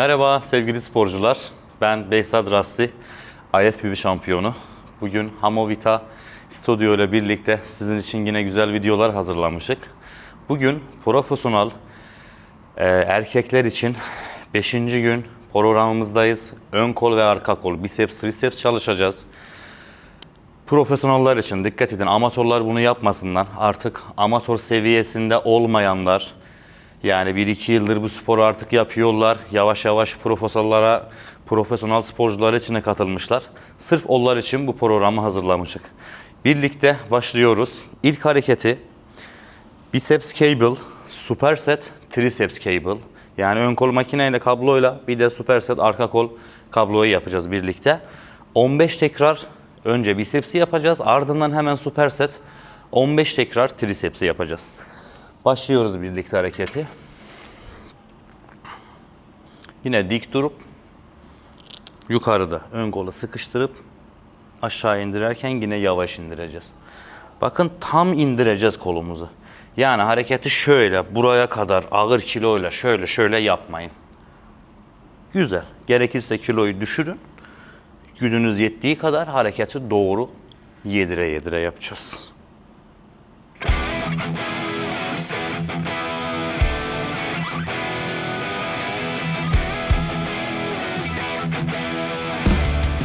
Merhaba sevgili sporcular. Ben Behzat Rasti, IFBB şampiyonu. Bugün Hamovita Studio ile birlikte sizin için yine güzel videolar hazırlamışık. Bugün profesyonel e, erkekler için 5. gün programımızdayız. Ön kol ve arka kol, biceps, triceps çalışacağız. Profesyoneller için dikkat edin. Amatörler bunu yapmasınlar. Artık amatör seviyesinde olmayanlar yani 1-2 yıldır bu sporu artık yapıyorlar. Yavaş yavaş profesyonellara, profesyonel sporcular içine katılmışlar. Sırf onlar için bu programı hazırlamışık. Birlikte başlıyoruz. İlk hareketi biceps cable, superset, triceps cable. Yani ön kol makineyle kabloyla bir de superset arka kol kabloyu yapacağız birlikte. 15 tekrar önce bicepsi yapacağız. Ardından hemen superset 15 tekrar tricepsi yapacağız. Başlıyoruz birlikte hareketi. Yine dik durup yukarıda ön kolu sıkıştırıp aşağı indirerken yine yavaş indireceğiz. Bakın tam indireceğiz kolumuzu. Yani hareketi şöyle buraya kadar ağır kiloyla şöyle şöyle yapmayın. Güzel. Gerekirse kiloyu düşürün. Gücünüz yettiği kadar hareketi doğru yedire yedire yapacağız.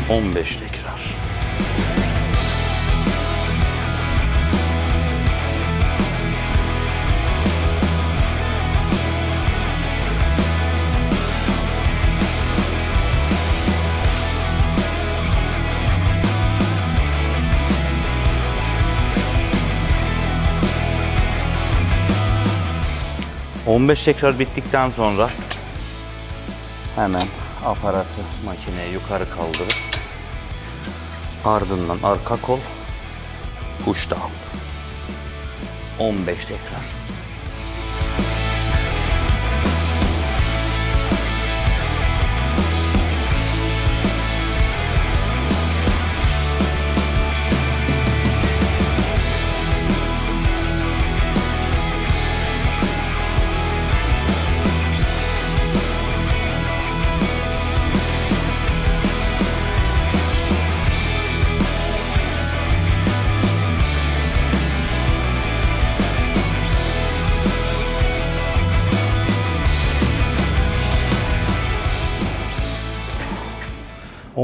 On beş tekrar. On beş tekrar bittikten sonra hemen aparatı makineye yukarı kaldırıp ardından arka kol push down. 15 tekrar. —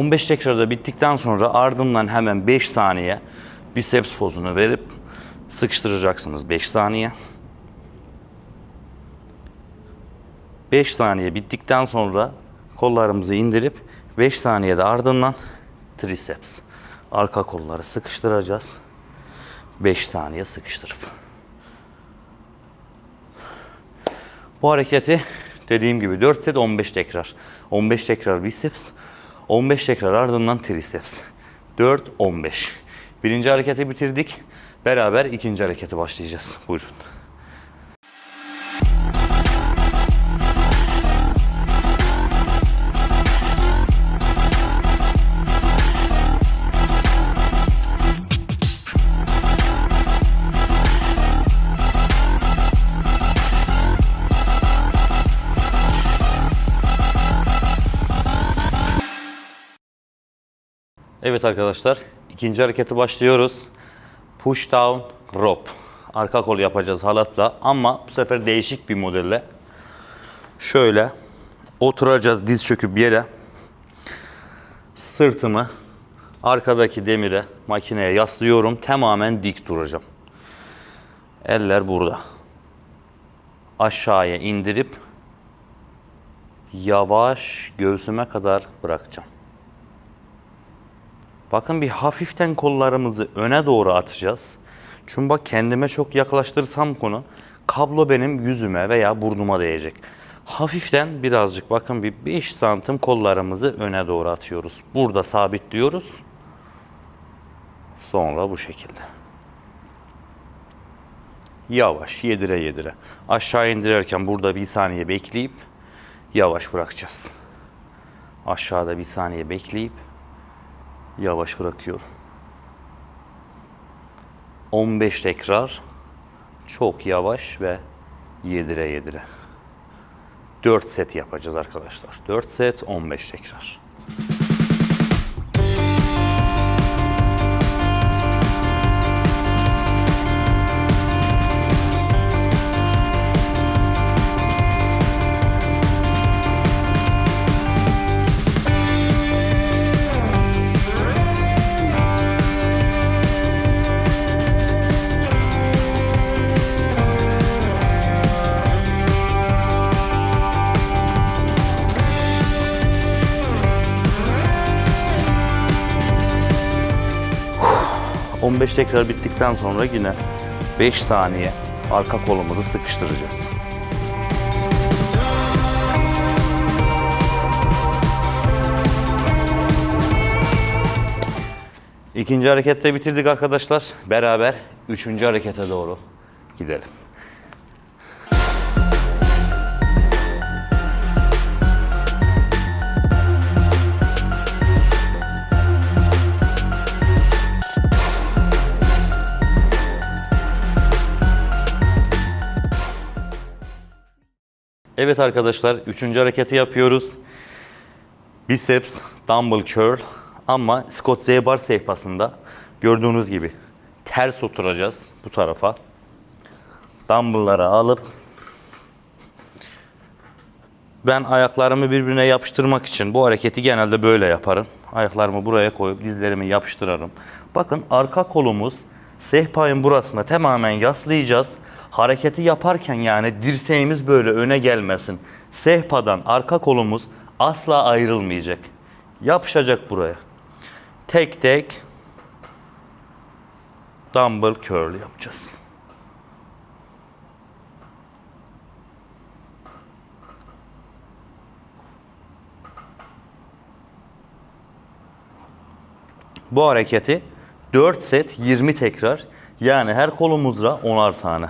15 tekrarda bittikten sonra ardından hemen 5 saniye biceps pozunu verip sıkıştıracaksınız 5 saniye. 5 saniye bittikten sonra kollarımızı indirip 5 saniyede ardından triceps. Arka kolları sıkıştıracağız. 5 saniye sıkıştırıp. Bu hareketi dediğim gibi 4 set 15 tekrar. 15 tekrar biceps, 15 tekrar ardından triceps. 4 15. Birinci hareketi bitirdik. Beraber ikinci harekete başlayacağız. Buyurun. Evet arkadaşlar, ikinci hareketi başlıyoruz. Push down rope. Arka kol yapacağız halatla ama bu sefer değişik bir modelle. Şöyle oturacağız diz çöküp yere. Sırtımı arkadaki demire, makineye yaslıyorum. Tamamen dik duracağım. Eller burada. Aşağıya indirip yavaş göğsüme kadar bırakacağım. Bakın bir hafiften kollarımızı öne doğru atacağız. Çünkü bak kendime çok yaklaştırsam konu kablo benim yüzüme veya burnuma değecek. Hafiften birazcık bakın bir 5 santim kollarımızı öne doğru atıyoruz. Burada sabitliyoruz. Sonra bu şekilde. Yavaş yedire yedire. Aşağı indirerken burada bir saniye bekleyip yavaş bırakacağız. Aşağıda bir saniye bekleyip yavaş bırakıyorum. 15 tekrar çok yavaş ve yedire yedire. 4 set yapacağız arkadaşlar. 4 set 15 tekrar. 15 tekrar bittikten sonra yine 5 saniye arka kolumuzu sıkıştıracağız. İkinci harekette bitirdik arkadaşlar. Beraber üçüncü harekete doğru gidelim. Evet arkadaşlar, üçüncü hareketi yapıyoruz. Biceps, dumbbell curl ama Scott Z bar sehpasında gördüğünüz gibi ters oturacağız bu tarafa. Dumbbell'ları alıp ben ayaklarımı birbirine yapıştırmak için bu hareketi genelde böyle yaparım. Ayaklarımı buraya koyup dizlerimi yapıştırırım. Bakın arka kolumuz sehpanın burasına tamamen yaslayacağız. Hareketi yaparken yani dirseğimiz böyle öne gelmesin. Sehpadan arka kolumuz asla ayrılmayacak. Yapışacak buraya. Tek tek dumbbell curl yapacağız. Bu hareketi 4 set 20 tekrar yani her kolumuzda 10'ar tane.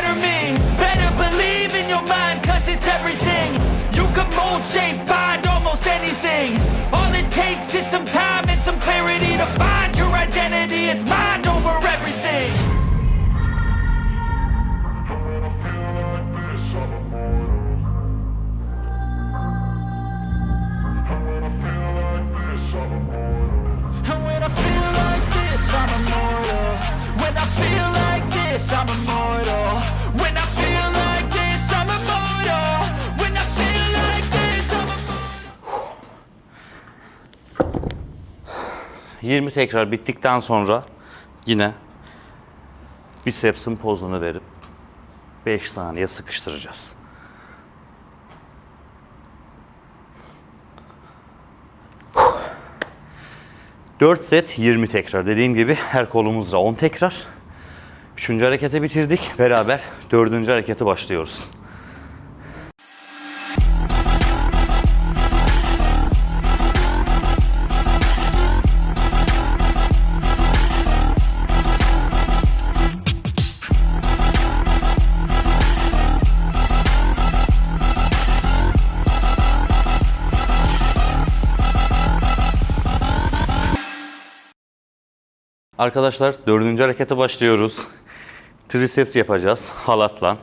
20 tekrar bittikten sonra yine bicepsin pozunu verip 5 saniye sıkıştıracağız. Dört set 20 tekrar. Dediğim gibi her kolumuzda 10 tekrar. Üçüncü hareketi bitirdik. Beraber dördüncü harekete başlıyoruz. Arkadaşlar dördüncü harekete başlıyoruz. Triceps yapacağız halatla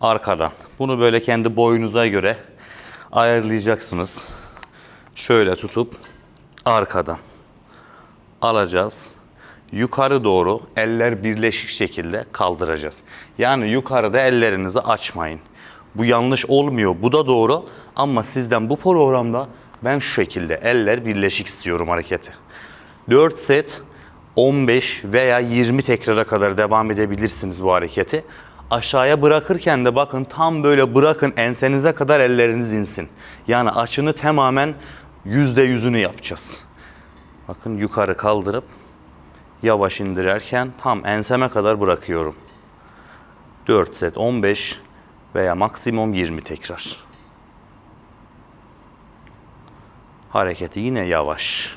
arkadan. Bunu böyle kendi boyunuza göre ayarlayacaksınız. Şöyle tutup arkadan alacağız. Yukarı doğru eller birleşik şekilde kaldıracağız. Yani yukarıda ellerinizi açmayın. Bu yanlış olmuyor. Bu da doğru ama sizden bu programda ben şu şekilde eller birleşik istiyorum hareketi. 4 set 15 veya 20 tekrara kadar devam edebilirsiniz bu hareketi. Aşağıya bırakırken de bakın tam böyle bırakın ensenize kadar elleriniz insin. Yani açını tamamen yüzde yüzünü yapacağız. Bakın yukarı kaldırıp Yavaş indirerken tam enseme kadar bırakıyorum. 4 set 15 veya maksimum 20 tekrar. Hareketi yine yavaş.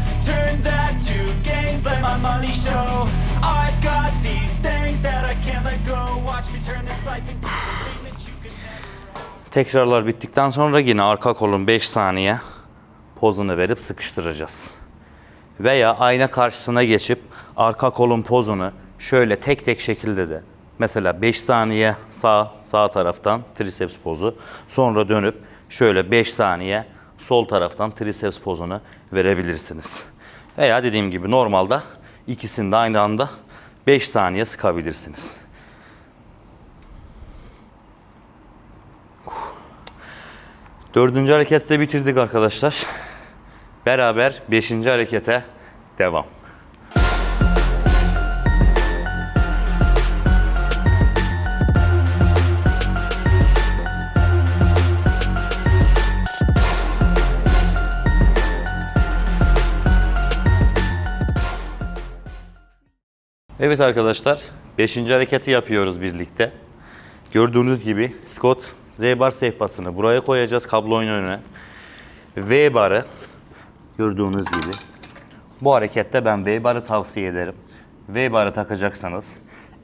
Turn that to gains, let my money show. I've got these things that I can't let go. Watch me turn this life into Tekrarlar bittikten sonra yine arka kolun 5 saniye pozunu verip sıkıştıracağız. Veya ayna karşısına geçip arka kolun pozunu şöyle tek tek şekilde de mesela 5 saniye sağ sağ taraftan triceps pozu sonra dönüp şöyle 5 saniye sol taraftan triceps pozunu verebilirsiniz. Veya dediğim gibi normalde ikisini de aynı anda 5 saniye sıkabilirsiniz. Dördüncü hareketi de bitirdik arkadaşlar. Beraber beşinci harekete devam. Evet arkadaşlar, beşinci hareketi yapıyoruz birlikte. Gördüğünüz gibi Scott Z-bar sehpasını buraya koyacağız kablonun önüne. V-barı gördüğünüz gibi. Bu harekette ben V-barı tavsiye ederim. V-barı takacaksanız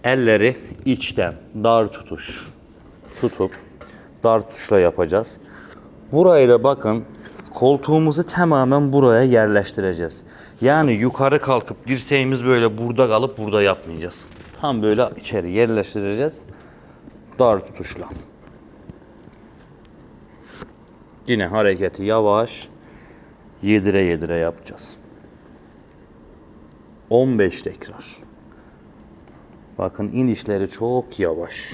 elleri içten dar tutuş tutup dar tutuşla yapacağız. Burayı da bakın koltuğumuzu tamamen buraya yerleştireceğiz. Yani yukarı kalkıp dirseğimiz böyle burada kalıp burada yapmayacağız. Tam böyle içeri yerleştireceğiz. Dar tutuşla. Yine hareketi yavaş yedire yedire yapacağız. 15 tekrar. Bakın inişleri çok yavaş.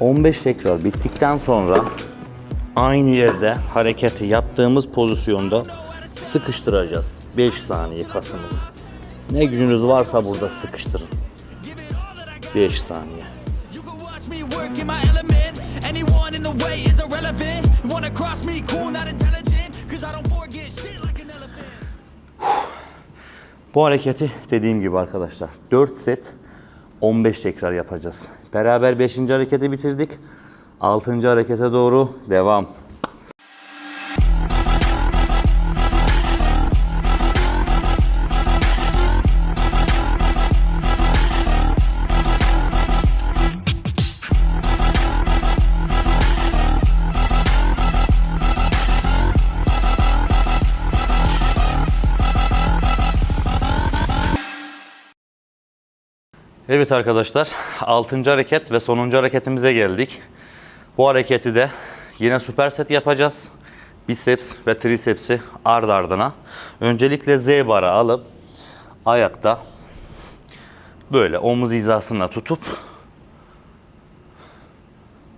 15 tekrar bittikten sonra aynı yerde hareketi yaptığımız pozisyonda sıkıştıracağız. 5 saniye kasımızı. Ne gücünüz varsa burada sıkıştırın. 5 saniye. Bu hareketi dediğim gibi arkadaşlar 4 set 15 tekrar yapacağız. Beraber 5. hareketi bitirdik. 6. harekete doğru devam. Evet arkadaşlar 6. hareket ve sonuncu hareketimize geldik. Bu hareketi de yine süper set yapacağız. biceps ve tricepsi ard ardına. Öncelikle Z bara alıp ayakta böyle omuz hizasına tutup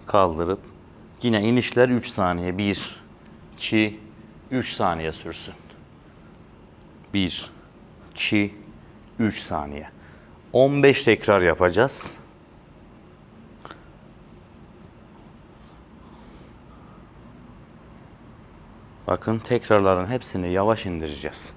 kaldırıp yine inişler 3 saniye. 1 2 3 saniye sürsün. 1 2 3 saniye. 15 tekrar yapacağız. Bakın tekrarların hepsini yavaş indireceğiz.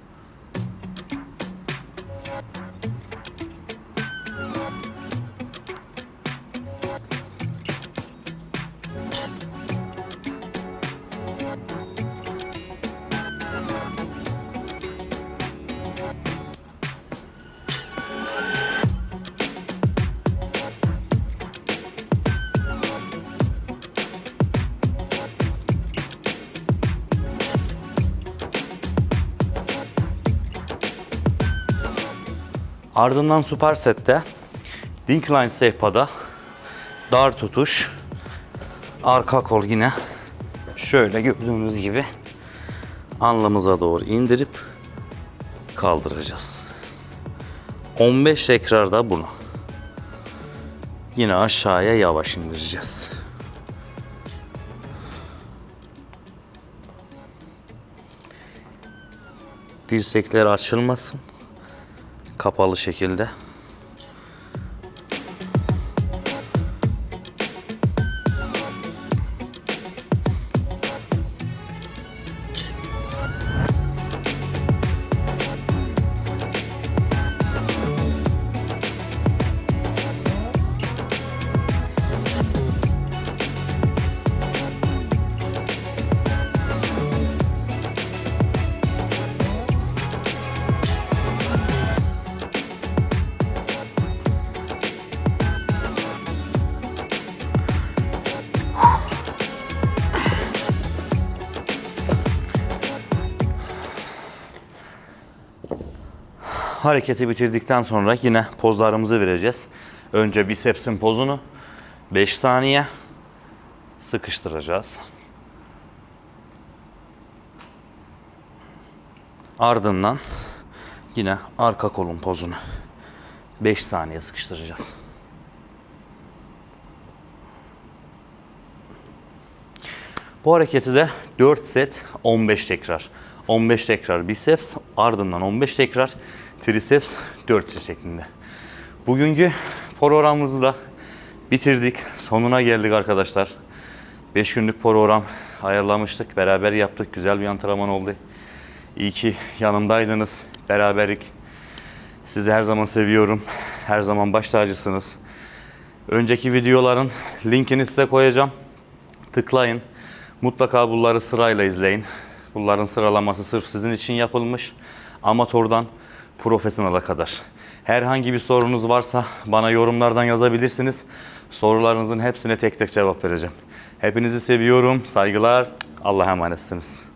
Ardından supersette incline sehpada dar tutuş arka kol yine şöyle gördüğünüz gibi alnımıza doğru indirip kaldıracağız. 15 tekrarda bunu. Yine aşağıya yavaş indireceğiz. Dirsekler açılmasın kapalı şekilde. Hareketi bitirdikten sonra yine pozlarımızı vereceğiz. Önce bicepsin pozunu 5 saniye sıkıştıracağız. Ardından yine arka kolun pozunu 5 saniye sıkıştıracağız. Bu hareketi de 4 set 15 tekrar. 15 tekrar biceps ardından 15 tekrar triceps 4 set şeklinde. Bugünkü programımızı da bitirdik. Sonuna geldik arkadaşlar. 5 günlük program ayarlamıştık. Beraber yaptık. Güzel bir antrenman oldu. İyi ki yanımdaydınız. Beraberlik. Sizi her zaman seviyorum. Her zaman baş tacısınız. Önceki videoların linkini size koyacağım. Tıklayın. Mutlaka bunları sırayla izleyin. Bunların sıralaması sırf sizin için yapılmış. Amatörden profesyonele kadar. Herhangi bir sorunuz varsa bana yorumlardan yazabilirsiniz. Sorularınızın hepsine tek tek cevap vereceğim. Hepinizi seviyorum. Saygılar. Allah'a emanetsiniz.